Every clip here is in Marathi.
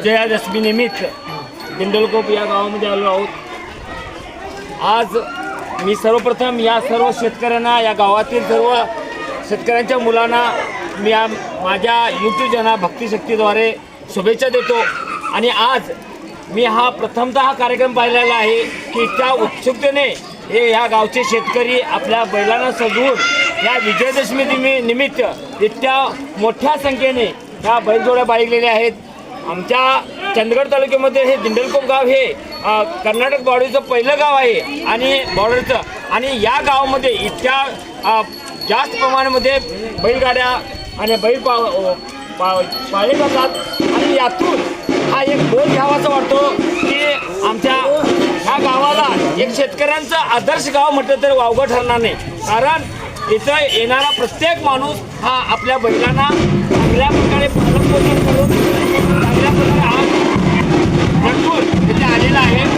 विजयादशमी निमित्त या गावामध्ये आलो आहोत. आज मी सर्वप्रथम या सर्व शेतकऱ्यांना या गावातील सर्व शेतकऱ्यांच्या मुलांना मी या माझ्या यूट्यूब भक्तिशक्तीद्वारे शुभेच्छा देतो. आणि आज मी हा प्रथमतः हा कार्यक्रम पाहिलेला आहे की त्या उत्सुकतेने हे ह्या गावचे शेतकरी आपल्या बैलांना सजवून या विजयदशमी निमित्त इतक्या मोठ्या संख्येने ह्या बैलजोड्या बाळगलेल्या आहेत. आमच्या चंदगड तालुक्यामध्ये हे दिंडलकोप गाव हे कर्नाटक बॉर्डरचं पहिलं गाव आहे आणि बॉर्डरचं आणि या गावामध्ये इतक्या जास्त प्रमाणामध्ये बैलगाड्या आणि बैल पा पा पाळले जातात. आणि यातून हा एक बोध घ्यावासा वाटतो की आमच्या ह्या गावाला एक शेतकऱ्यांचं आदर्श गाव म्हटलं तर वावगं ठरणार नाही. कारण इथं येणारा प्रत्येक माणूस हा आपल्या बैलांना चांगल्या प्रकारे पालन पोषण इथे आलेला आहे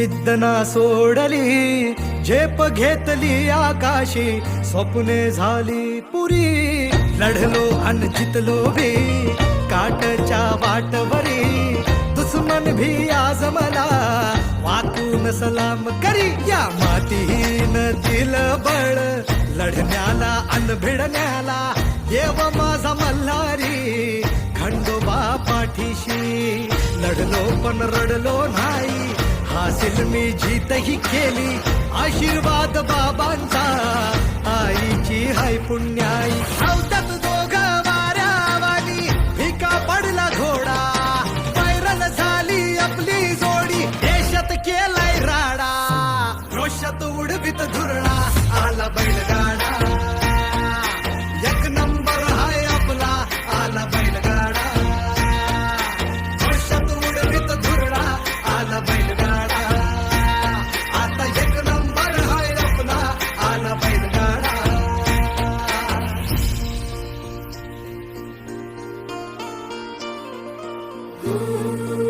जिद्द ना सोडली झेप घेतली आकाशी स्वप्ने झाली पुरी. लढलो अन जितलो भी काटच्या वाटवरी. दुश्मन भी आज मला वाकून सलाम करी. या मातीन दिल बळ लढण्याला अन भिडण्याला येव माझा मल्हारी. खंडोबा पाठीशी लढलो पण रडलो नाही. असेल मी जीतही केली. आशीर्वाद बाबांचा. आईची हाय पुण्या Thank you.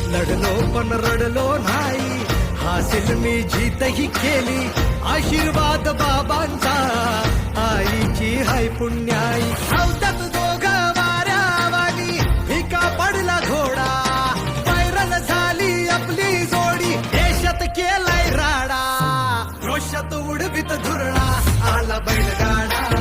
लढलो पण रडलो नाही. हासिल मी जीतही केली. आशीर्वाद बाबांचा. आईची हाय पुण्याई. धावतात दोघ वाऱ्यावानी भिका पडला घोडा. व्हायरल झाली आपली जोडी. देशात केलाय राडा. रोषात उडवीत धुरळा. आला बैलगाडा.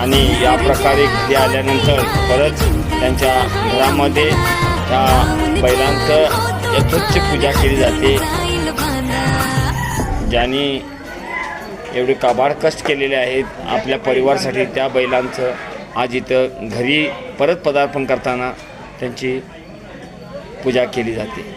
आणि या प्रकारे घरी आल्यानंतर परत त्यांच्या घरामध्ये त्या बैलांचं यथोच्च पूजा केली जाते. ज्यांनी एवढे काबाड कष्ट केलेले आहेत आपल्या परिवारासाठी त्या बैलांचं आज इथं घरी परत पदार्पण करताना त्यांची पूजा केली जाते.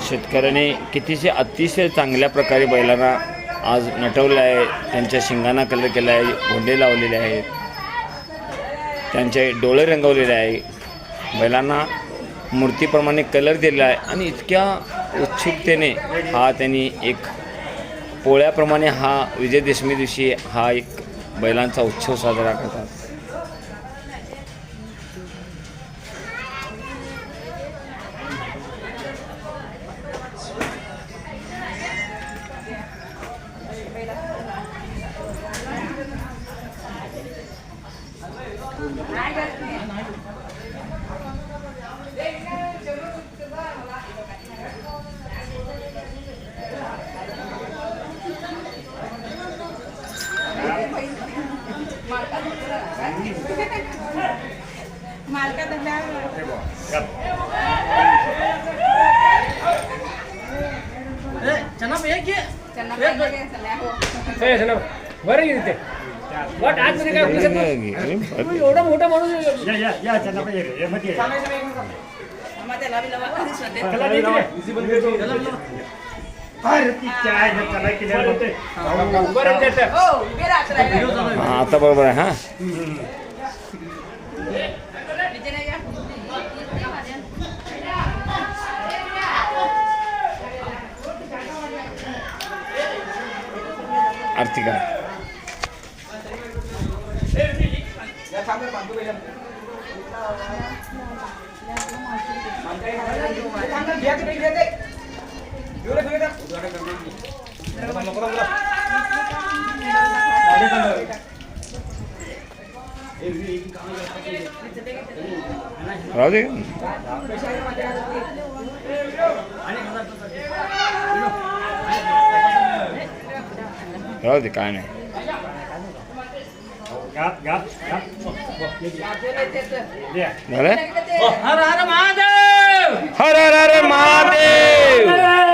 शेतकऱ्याने कितीशे अतिशय चांगल्या प्रकारे बैलांना आज नटवलं आहे. त्यांच्या शिंगांना कलर केला आहे. भोंडे लावलेले आहेत. त्यांचे डोळे रंगवलेले आहे. बैलांना मूर्तीप्रमाणे कलर दिलेला आहे. आणि इतक्या उत्सुकतेने हा त्यांनी एक पोळ्याप्रमाणे हा विजयदशमी दिवशी हा एक बैलांचा उत्सव साजरा करतात मालका धंदा त्यांना पाहिजे सगळ्या हो बरं गेली ते वाट आज तरी काय होऊ शकत नाही. तू एवढा मोठा माणूस मग त्याला बी लावा. त्याला दे तिकडे. बरं देतं. हो उभी राहत राहिला. हां आता बरोबर आहे हां विजय नाही का? आरती करा राहू दे राहू दे काय नाही झालं हर हर महादेव